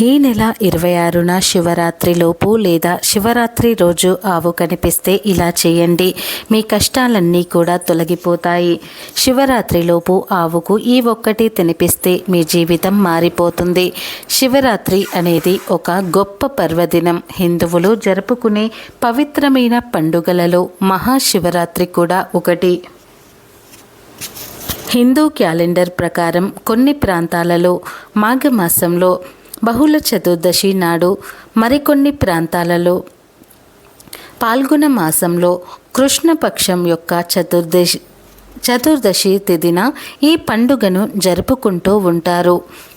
ఈ నెల ఇరవై ఆరున శివరాత్రిలోపు లేదా శివరాత్రి రోజు ఆవు కనిపిస్తే ఇలా చేయండి. మీ కష్టాలన్నీ కూడా తొలగిపోతాయి. శివరాత్రిలోపు ఆవుకు ఈ ఒక్కటి తినిపిస్తే మీ జీవితం మారిపోతుంది. శివరాత్రి అనేది ఒక గొప్ప పర్వదినం. హిందువులు జరుపుకునే పవిత్రమైన పండుగలలో మహాశివరాత్రి కూడా ఒకటి. హిందూ క్యాలెండర్ ప్రకారం కొన్ని ప్రాంతాలలో మాఘమాసంలో బహుళ చతుర్దశి నాడు మరికొన్ని ప్రాంతాలలో పాల్గొన మాసంలో కృష్ణపక్షం యొక్క చతుర్దశి చతుర్దశి తిథిన ఈ పండుగను జరుపుకుంటూ ఉంటారు.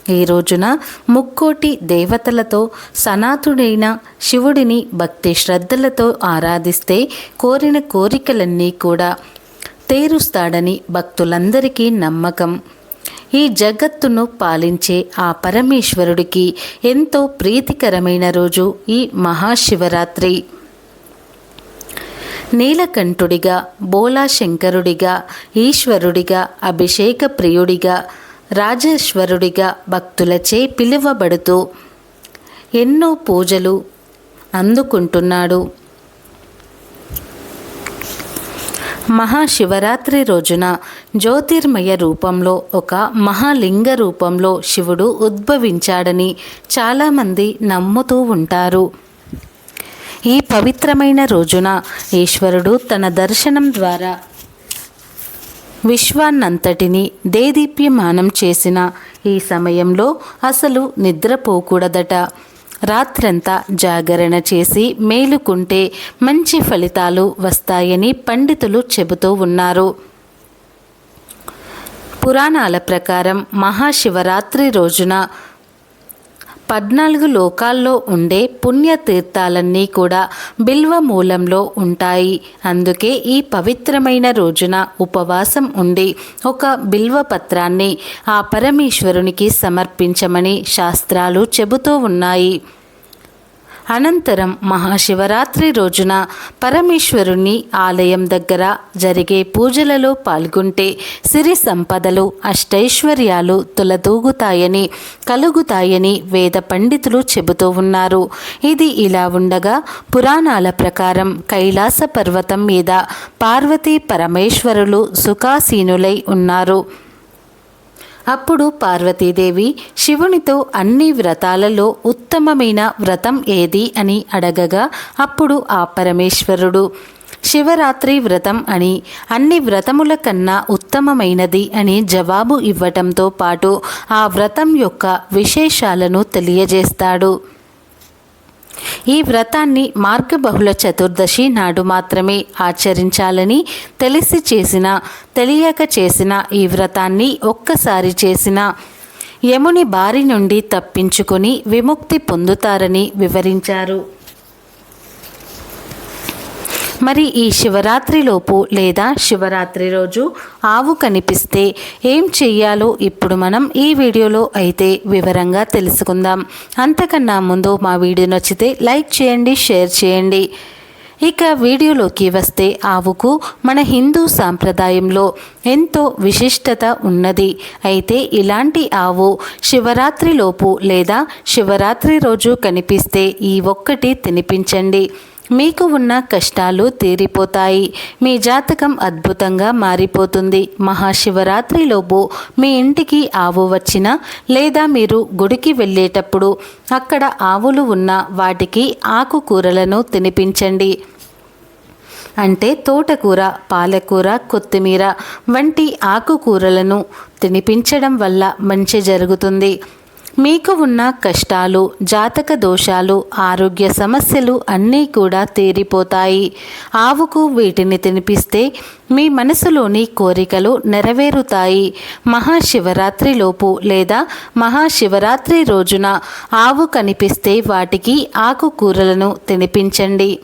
ఈ రోజున ముక్కోటి దేవతలతో సనాతుడైన శివుడిని భక్తి శ్రద్ధలతో ఆరాధిస్తే కోరిన కోరికలన్నీ కూడా తేరుస్తాడని భక్తులందరికీ నమ్మకం. ఈ జగత్తును పాలించే ఆ పరమేశ్వరుడికి ఎంతో ప్రీతికరమైన రోజు ఈ మహాశివరాత్రి. నీలకంఠుడిగా బోలాశంకరుడిగా ఈశ్వరుడిగా అభిషేక ప్రియుడిగా రాజేశ్వరుడిగా భక్తులచే పిలువబడుతూ ఎన్నో పూజలు అందుకుంటున్నాడు. మహాశివరాత్రి రోజున జ్యోతిర్మయ రూపంలో ఒక మహాలింగ రూపంలో శివుడు ఉద్భవించాడని చాలామంది నమ్ముతూ ఉంటారు. ఈ పవిత్రమైన రోజున ఈశ్వరుడు తన దర్శనం ద్వారా విశ్వాన్నంతటిని దేదీప్యమానం చేసిన ఈ సమయంలో అసలు నిద్రపోకూడదట. రాత్రంతా జాగరణ చేసి మేలుకుంటే మంచి ఫలితాలు వస్తాయని పండితులు చెబుతూ ఉన్నారు. పురాణాల ప్రకారం మహాశివరాత్రి రోజున పద్నాలుగు లోకాల్లో ఉండే పుణ్యతీర్థాలన్నీ కూడా బిల్వ మూలంలో ఉంటాయి. అందుకే ఈ పవిత్రమైన రోజున ఉపవాసం ఉండి ఒక బిల్వ పత్రాన్ని ఆ పరమేశ్వరునికి సమర్పించమని శాస్త్రాలు చెబుతూ ఉన్నాయి. అనంతరం మహాశివరాత్రి రోజున పరమేశ్వరుని ఆలయం దగ్గర జరిగే పూజలలో పాల్గొంటే సిరి సంపదలు అష్టైశ్వర్యాలు తులదూగుతాయని కలుగుతాయని వేద పండితులు చెబుతూ ఉన్నారు. ఇది ఇలా ఉండగా పురాణాల ప్రకారం కైలాస పర్వతం మీద పార్వతీ పరమేశ్వరులు సుఖాసీనులై ఉన్నారు. అప్పుడు పార్వతీదేవి శివునితో అన్ని వ్రతాలలో ఉత్తమమైన వ్రతం ఏది అని అడగగా అప్పుడు ఆ పరమేశ్వరుడు శివరాత్రి వ్రతం అని అన్ని వ్రతముల కన్నా ఉత్తమమైనది అని జవాబు ఇవ్వటంతో పాటు ఆ వ్రతం యొక్క విశేషాలను తెలియజేస్తాడు. ఈ వ్రతాన్ని మార్గబహుళ చతుర్దశి నాడు మాత్రమే ఆచరించాలని తెలిసి చేసిన తెలియక చేసిన ఈ వ్రతాన్ని ఒక్కసారి చేసిన యముని బారి నుండి తప్పించుకొని విముక్తి పొందుతారని వివరించారు. మరి ఈ శివరాత్రిలోపు లేదా శివరాత్రి రోజు ఆవు కనిపిస్తే ఏం చెయ్యాలో ఇప్పుడు మనం ఈ వీడియోలో అయితే వివరంగా తెలుసుకుందాం. అంతకన్నా ముందు మా వీడియో నచ్చితే లైక్ చేయండి షేర్ చేయండి. ఇక వీడియోలోకి వస్తే ఆవుకు మన హిందూ సాంప్రదాయంలో ఎంతో విశిష్టత ఉన్నది. అయితే ఇలాంటి ఆవు శివరాత్రిలోపు లేదా శివరాత్రి రోజు కనిపిస్తే ఈ ఒక్కటి తినిపించండి. మీకు ఉన్న కష్టాలు తీరిపోతాయి. మీ జాతకం అద్భుతంగా మారిపోతుంది. మహాశివరాత్రిలోపు మీ ఇంటికి ఆవు వచ్చిన లేదా మీరు గుడికి వెళ్ళేటప్పుడు అక్కడ ఆవులు ఉన్న వాటికి ఆకుకూరలను తినిపించండి. అంటే తోటకూర పాలకూర కొత్తిమీర వంటి ఆకుకూరలను తినిపించడం వల్ల మంచి జరుగుతుంది. మీకు ఉన్న కష్టాలు జాతక దోషాలు ఆరోగ్య సమస్యలు అన్నీ కూడా తీరిపోతాయి. ఆవుకు వీటిని తినిపిస్తే మీ మనసులోని కోరికలు నెరవేరుతాయి. మహాశివరాత్రిలోపు లేదా మహాశివరాత్రి రోజున ఆవు కనిపిస్తే వాటికి ఆకుకూరలను తినిపించండి.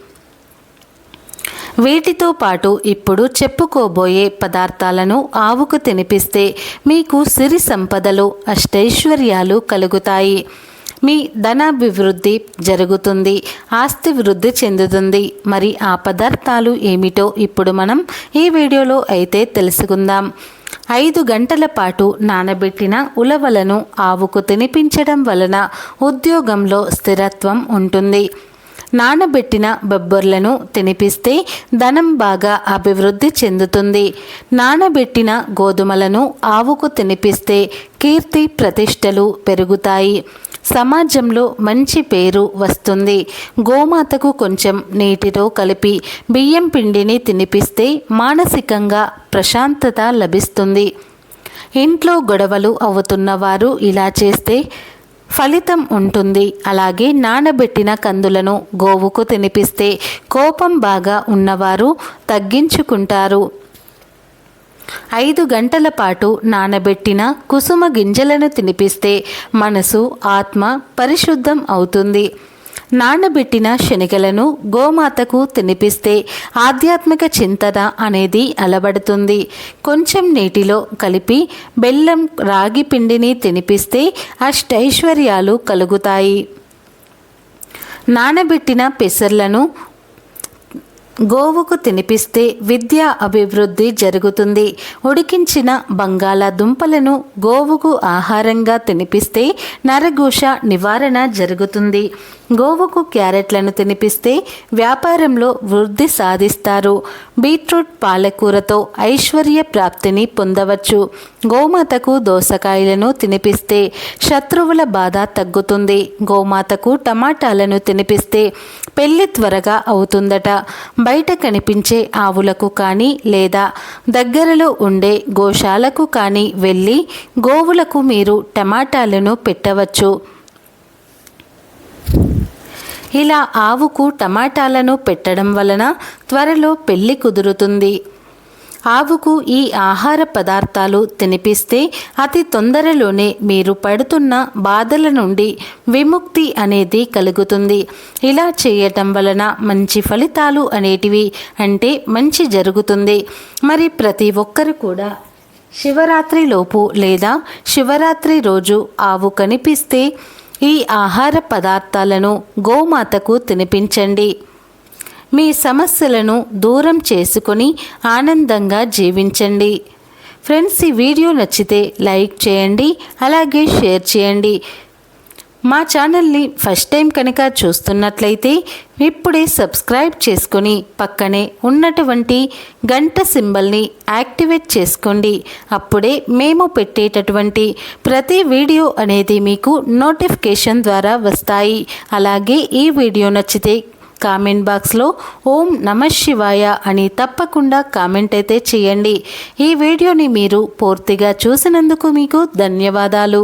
వీటితో పాటు ఇప్పుడు చెప్పుకోబోయే పదార్థాలను ఆవుకు తినిపిస్తే మీకు సిరి సంపదలు అష్టైశ్వర్యాలు కలుగుతాయి. మీ ధనాభివృద్ధి జరుగుతుంది ఆస్తి వృద్ధి చెందుతుంది. మరి ఆ పదార్థాలు ఏమిటో ఇప్పుడు మనం ఈ వీడియోలో అయితే తెలుసుకుందాం. ఐదు గంటల పాటు నానబెట్టిన ఉలవలను ఆవుకు తినిపించడం వలన ఉద్యోగంలో స్థిరత్వం ఉంటుంది. నానబెట్టిన బొబ్బర్లను తినిపిస్తే ధనం బాగా అభివృద్ధి చెందుతుంది. నానబెట్టిన గోధుమలను ఆవుకు తినిపిస్తే కీర్తి ప్రతిష్టలు పెరుగుతాయి. సమాజంలో మంచి పేరు వస్తుంది. గోమాతకు కొంచెం నీటితో కలిపి బియ్యం పిండిని తినిపిస్తే మానసికంగా ప్రశాంతత లభిస్తుంది. ఇంట్లో గొడవలు అవుతున్నవారు ఇలా చేస్తే ఫలితం ఉంటుంది. అలాగే నానబెట్టిన కందులను గోవుకు తినిపిస్తే కోపం బాగా ఉన్నవారు తగ్గించుకుంటారు. ఐదు గంటల పాటు నానబెట్టిన కుసుమ గింజలను తినిపిస్తే మనసు ఆత్మ పరిశుద్ధం అవుతుంది. నానబెట్టిన శనగలను గోమాతకు తినిపిస్తే ఆధ్యాత్మిక చింతన అనేది అలబడుతుంది కొంచెం నీటిలో కలిపి బెల్లం రాగి పిండిని తినిపిస్తే అష్టైశ్వర్యాలు కలుగుతాయి. నానబెట్టిన పెసర్లను గోవుకు తినిపిస్తే విద్యా అభివృద్ధి జరుగుతుంది. ఉడికించిన బంగాళాదుంపలను గోవుకు ఆహారంగా తినిపిస్తే నరఘోష నివారణ జరుగుతుంది. గోవుకు క్యారెట్లను తినిపిస్తే వ్యాపారంలో వృద్ధి సాధిస్తారు. బీట్రూట్ పాలకూరతో ఐశ్వర్య ప్రాప్తిని పొందవచ్చు. గోమాతకు దోసకాయలను తినిపిస్తే శత్రువుల బాధ తగ్గుతుంది. గోమాతకు టమాటాలను తినిపిస్తే పెళ్ళి త్వరగా అవుతుందట. బయట కనిపించే ఆవులకు కానీ లేదా దగ్గరలో ఉండే గోశాలకు కానీ వెళ్ళి గోవులకు మీరు టమాటాలను పెట్టవచ్చు. ఇలా ఆవుకు టమాటాలను పెట్టడం వలన త్వరలో పెళ్ళి కుదురుతుంది. ఆవుకు ఈ ఆహార పదార్థాలు తినిపిస్తే అతి తొందరలోనే మీరు పడుతున్న బాధల నుండి విముక్తి అనేది కలుగుతుంది. ఇలా చేయటం వలన మంచి ఫలితాలు అనేటివి అంటే మంచి జరుగుతుంది. మరి ప్రతి ఒక్కరు కూడా శివరాత్రి లోపు లేదా శివరాత్రి రోజు ఆవు కనిపిస్తే ఈ ఆహార పదార్థాలను గోమాతకు తినిపించండి. మీ సమస్యలను దూరం చేసుకొని ఆనందంగా జీవించండి. ఫ్రెండ్స్ ఈ వీడియో నచ్చితే లైక్ చేయండి అలాగే షేర్ చేయండి. మా ఛానల్ని ఫస్ట్ టైం కనుక చూస్తున్నట్లయితే ఇప్పుడే సబ్స్క్రైబ్ చేసుకొని పక్కనే ఉన్నటువంటి గంట సింబల్ని యాక్టివేట్ చేసుకోండి. అప్పుడే మేము పెట్టేటటువంటి ప్రతి వీడియో అనేది మీకు నోటిఫికేషన్ ద్వారా వస్తాయి. అలాగే ఈ వీడియో నచ్చితే కామెంట్ బాక్స్లో ఓం నమ శివాయ అని తప్పకుండా కామెంట్ అయితే చేయండి. ఈ వీడియోని మీరు పూర్తిగా చూసినందుకు మీకు ధన్యవాదాలు.